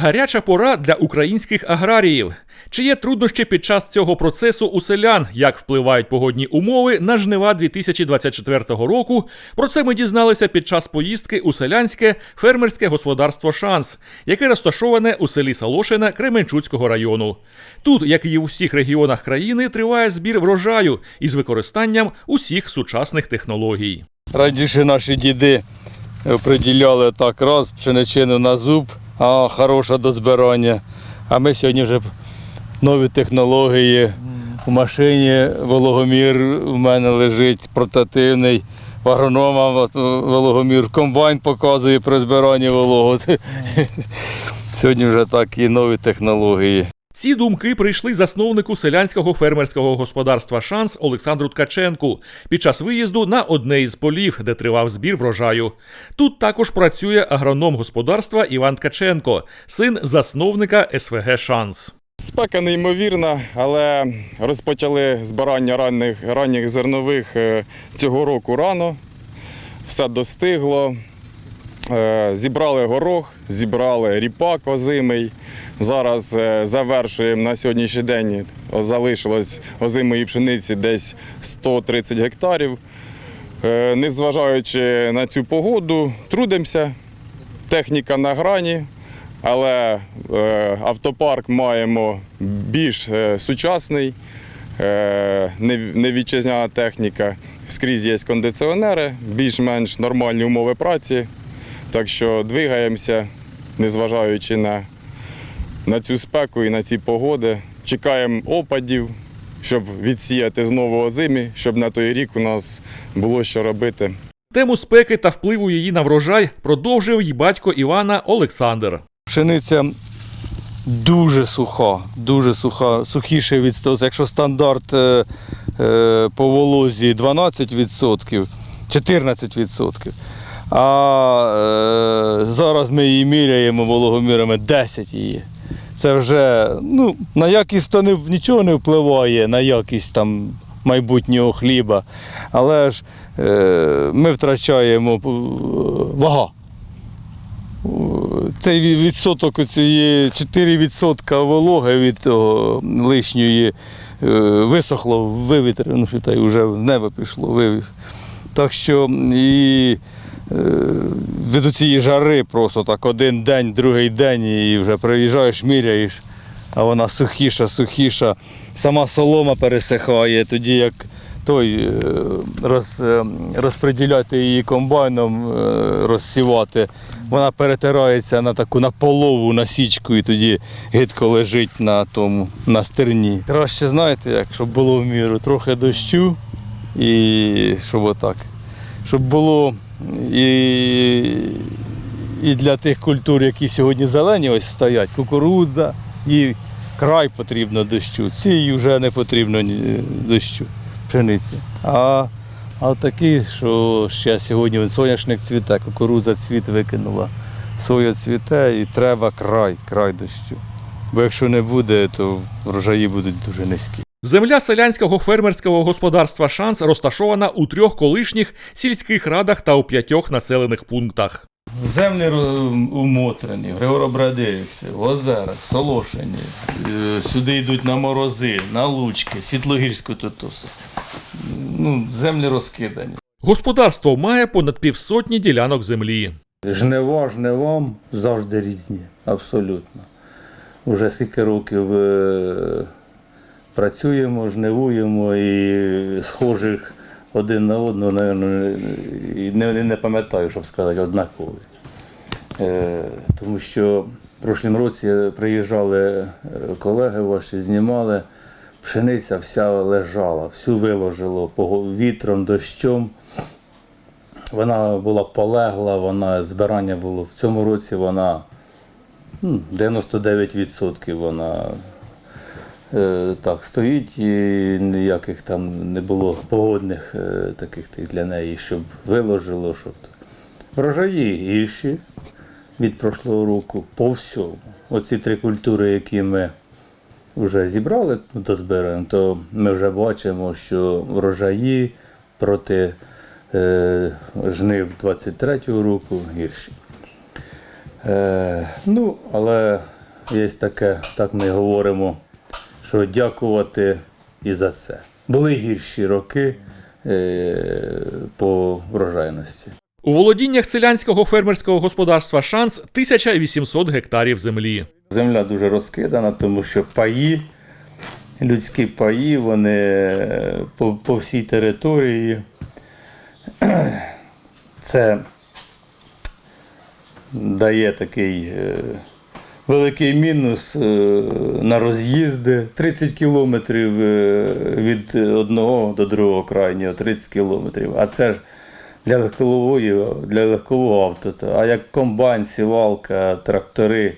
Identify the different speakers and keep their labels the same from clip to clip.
Speaker 1: Гаряча пора для українських аграріїв. Чи є труднощі під час цього процесу у селян? Як впливають погодні умови на жнива 2024 року? Про це ми дізналися під час поїздки у селянське фермерське господарство Шанс, яке розташоване у селі Салошине Кременчуцького району. Тут, як і у всіх регіонах країни, триває збір врожаю із використанням усіх сучасних технологій.
Speaker 2: Раніше наші діди приділяли так раз пшеничину на зуб, а хороша до збирання. А ми сьогодні вже нові технології. У машині вологомір у мене лежить портативний. В агронома вологомір, комбайн показує при збиранні вологу. Сьогодні вже так і нові технології.
Speaker 1: Ці думки прийшли засновнику селянського фермерського господарства Шанс Олександру Ткаченку під час виїзду на одне із полів, де тривав збір врожаю. Тут також працює агроном господарства Іван Ткаченко, син засновника СВГ Шанс.
Speaker 3: Спека неймовірна, але розпочали збирання ранніх, ранніх зернових е, цього року рано. Все достигло. Е, Зібрали горох, зібрали ріпак озимий. Зараз е, завершуємо на сьогоднішній день. Залишилось озимої пшениці десь 130 гектарів. Е, Незважаючи на цю погоду, трудимося. Техніка на грані, але автопарк маємо більш сучасний, не вітчизняна техніка. Скрізь є кондиціонери, більш-менш нормальні умови праці. Так що двигаємося, незважаючи на, на цю спеку і на ці погоди. Чекаємо опадів, щоб відсіяти знову озимі, щоб на той рік у нас було що робити.
Speaker 1: Тему спеки та впливу її на врожай продовжив й батько Івана Олександр.
Speaker 2: Пшениця дуже суха, дуже суха, сухіше від стосу. Якщо стандарт е, е, по волозі 12%, 14%. А е, зараз ми її міряємо вологомірами 10 її. Це вже ну, на якість то не, нічого не впливає, на якість там майбутнього хліба. Але ж е, ми втрачаємо е, вага. Цей відсоток цієї 4% вологи від того лишньої е, висохло, вивітрено, ну, вже в небо пішло. вивів. Так що і від цієї жари просто так один день, другий день, і вже приїжджаєш, міряєш, а вона сухіша, сухіша. Сама солома пересихає, тоді як той е, роз, е, розподіляти її комбайном, е, розсівати, вона перетирається на таку на полову на січку і тоді гидко лежить на тому, на стерні. Краще знаєте, як щоб було в міру, трохи дощу і щоб отак. Щоб було і, і для тих культур, які сьогодні зелені ось стоять, кукурудза, і край потрібно дощу. Цій вже не потрібно дощу, пшениці. А, а такі, що ще сьогодні соняшник цвіте, кукурудза цвіт викинула, соя цвіте і треба край, край дощу. Бо якщо не буде, то врожаї будуть дуже низькі.
Speaker 1: Земля селянського фермерського господарства Шанс розташована у трьох колишніх сільських радах та у п'ятьох населених пунктах.
Speaker 2: Землі умотрені, Григоробрадивці, в озерах, Солошині. Е, Сюди йдуть на морози, на лучки, Світлогірську тутусу. Ну, землі розкидані.
Speaker 1: Господарство має понад півсотні ділянок землі.
Speaker 2: Жнива жнивам завжди різні, абсолютно. Уже скільки років е, працюємо, жнивуємо і схожих один на одного, і не, не, пам'ятаю, щоб сказати, однакові. Е, тому що в прошлім році приїжджали е, колеги ваші, знімали, пшениця вся лежала, всю виложило вітром, дощом. Вона була полегла, вона збирання було. В цьому році вона ну, 99% вона так стоїть і ніяких там не було погодних е, таких тих для неї, щоб виложило, щоб. Врожаї гірші від прошлого року по всьому. Оці три культури, які ми вже зібрали, ну, дозбираємо, то ми вже бачимо, що врожаї проти е, жнив 23-го року гірші. Е, ну, але є таке, так ми говоримо, що дякувати і за це. Були гірші роки е, по врожайності.
Speaker 1: У володіннях селянського фермерського господарства Шанс 1800 гектарів землі.
Speaker 2: Земля дуже розкидана, тому що паї, людські паї, вони е, по, по всій території. Це дає такий е, великий мінус е, на роз'їзди. 30 кілометрів е, від одного до другого крайнього, 30 кілометрів. А це ж для легкової, для легкового авто. А як комбайн, сівалка, трактори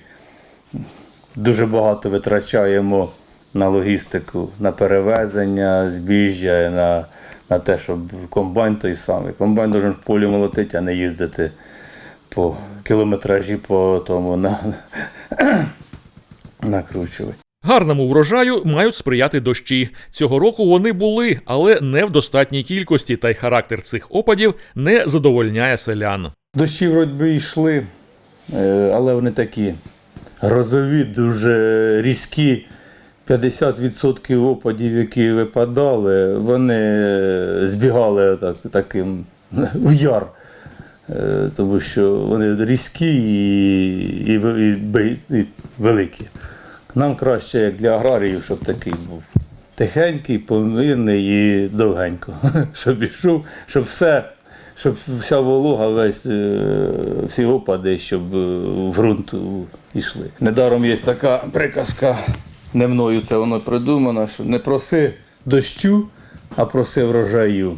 Speaker 2: дуже багато витрачаємо на логістику, на перевезення збіжжя, на, на те, щоб комбайн той самий. Комбайн должен в полі молотити, а не їздити по кілометражі по тому на, накручувати.
Speaker 1: Гарному врожаю мають сприяти дощі. Цього року вони були, але не в достатній кількості, та й характер цих опадів не задовольняє селян.
Speaker 2: Дощі вроді би йшли, е, але вони такі грозові, дуже різкі. 50% опадів, які випадали, вони збігали так, таким в яр. Е, Тому що вони різкі і, і, і, і великі. Нам краще, як для аграріїв, щоб такий був тихенький, помірний і довгенько. Щоб ішов, щоб все, щоб вся волога, весь, е, всі опади, щоб е, в ґрунт йшли. Недаром є така приказка, не мною це воно придумано, що не проси дощу, а проси врожаю.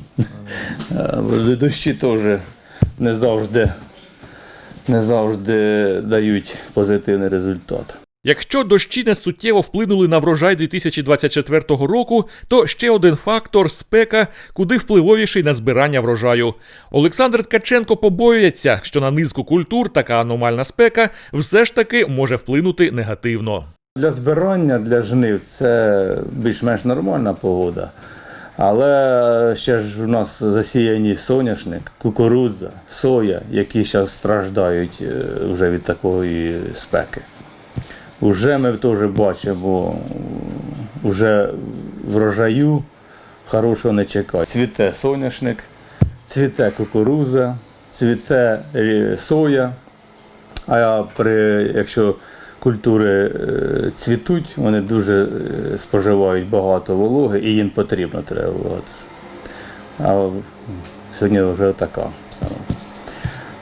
Speaker 2: Дощі теж не завжди, не завжди дають позитивний результат.
Speaker 1: Якщо дощі не суттєво вплинули на врожай 2024 року, то ще один фактор спека, куди впливовіший на збирання врожаю. Олександр Ткаченко побоюється, що на низку культур така аномальна спека все ж таки може вплинути негативно.
Speaker 2: Для збирання, для жнив це більш-менш нормальна погода. Але ще ж у нас засіяні соняшник, кукурудза, соя, які зараз страждають е, вже від такої спеки. Уже ми теж бачимо, вже врожаю хорошого не чекають. Цвіте соняшник, цвіте кукурудза, цвіте е, соя. А при, якщо культури е, цвітуть, вони дуже е, споживають багато вологи і їм потрібно треба багато. А сьогодні вже така.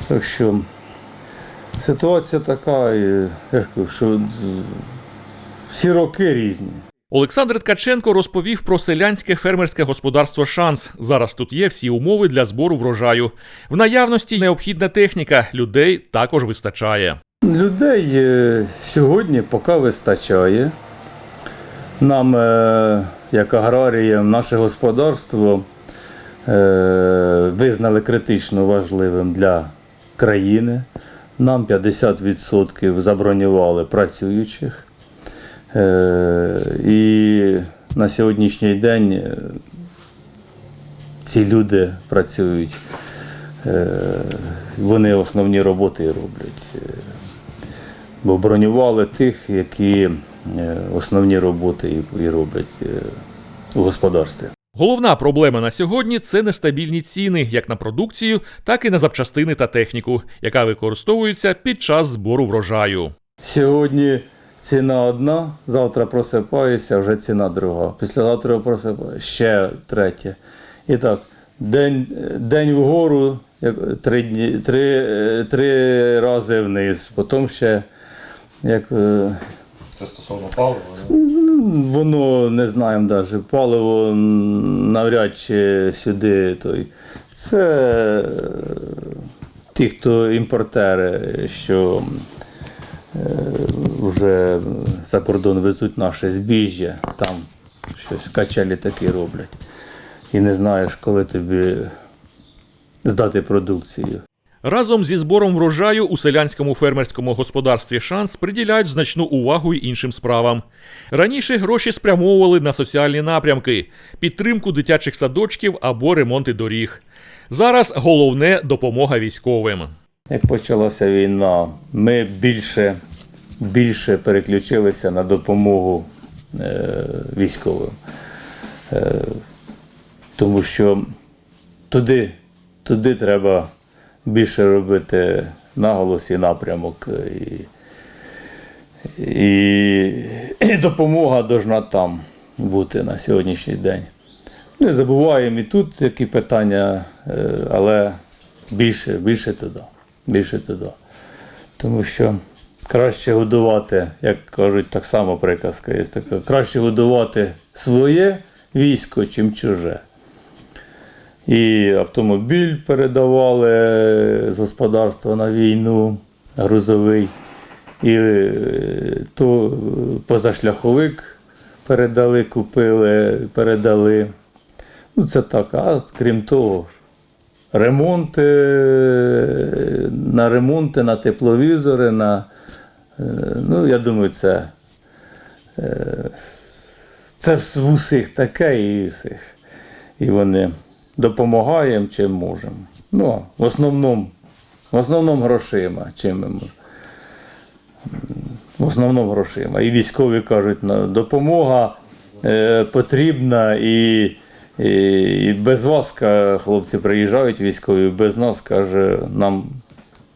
Speaker 2: Так що ситуація така, і, що всі роки різні.
Speaker 1: Олександр Ткаченко розповів про селянське фермерське господарство Шанс. Зараз тут є всі умови для збору врожаю. В наявності необхідна техніка, людей також вистачає.
Speaker 2: Людей е, сьогодні поки вистачає. Нам, е, як аграріям, наше господарство е, визнали критично важливим для країни. Нам 50% забронювали працюючих. І на сьогоднішній день ці люди працюють. Вони основні роботи роблять. Бо бронювали тих, які е, основні роботи і, роблять е, у господарстві.
Speaker 1: Головна проблема на сьогодні це нестабільні ціни як на продукцію, так і на запчастини та техніку, яка використовується під час збору врожаю.
Speaker 2: Сьогодні ціна одна, завтра просипаюся, вже ціна друга. Післязавтра просипаюся, ще третя. І так, день, день вгору, три, дні, три, е, три рази вниз, потім ще як. е,
Speaker 4: Це стосовно палива.
Speaker 2: Ну, Воно не знаємо навіть. Паливо навряд чи сюди. Той. Це е, ті, хто імпортери, що е, вже за кордон везуть наше збіжжя, там щось качелі такі роблять. І не знаєш, коли тобі здати продукцію.
Speaker 1: Разом зі збором врожаю у селянському фермерському господарстві шанс приділяють значну увагу й іншим справам. Раніше гроші спрямовували на соціальні напрямки, підтримку дитячих садочків або ремонти доріг. Зараз головне допомога військовим.
Speaker 2: Як почалася війна, ми більше, більше переключилися на допомогу е, військовим. Е, тому що туди, туди треба більше робити наголос і напрямок. І, і, і допомога должна там бути на сьогоднішній день. Не забуваємо і тут які питання, е, але більше, більше туди. Більше туди. Тому що краще годувати, як кажуть, так само приказка є така, краще годувати своє військо, чим чуже. І автомобіль передавали з господарства на війну, грузовий, і е, то позашляховик передали, купили, передали. Ну, це так, а крім того, ремонти, е, на ремонти, на тепловізори, на, е, ну, я думаю, це, це в усіх таке і всіх. І вони допомагаємо, чим можемо. Ну, в основному, в основному грошима, чим ми можемо. В основному грошима. І військові кажуть, «Ну, допомога е, потрібна і, і, без вас, хлопці приїжджають військові, без нас, каже, нам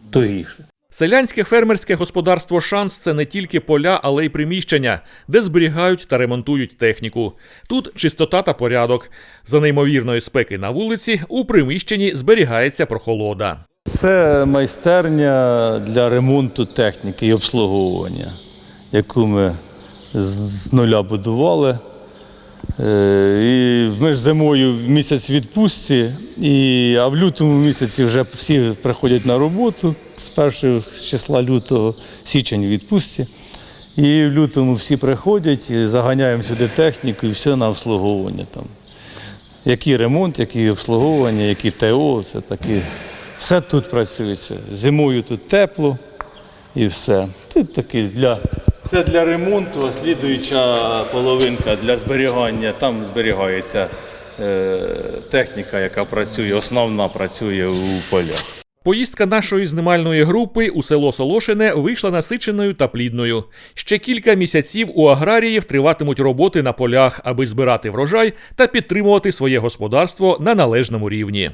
Speaker 2: тугіше.
Speaker 1: Селянське фермерське господарство Шанс це не тільки поля, але й приміщення, де зберігають та ремонтують техніку. Тут чистота та порядок. За неймовірної спеки на вулиці у приміщенні зберігається прохолода.
Speaker 2: Це майстерня для ремонту техніки і обслуговування, яку ми з нуля будували. Е, І ми ж зимою місяць відпустці, а в лютому місяці вже всі приходять на роботу першого числа лютого, січень у відпустці. І в лютому всі приходять, заганяємо сюди техніку і все на обслуговування. Там. Який ремонт, які обслуговування, які ТО, це такі. Все тут працюється. Зимою тут тепло і все. Тут такі для, це для ремонту, а слідуюча половинка для зберігання. Там зберігається е, техніка, яка працює, основна працює у полях.
Speaker 1: Поїздка нашої знімальної групи у село Солошине вийшла насиченою та плідною. Ще кілька місяців у аграріїв триватимуть роботи на полях, аби збирати врожай та підтримувати своє господарство на належному рівні.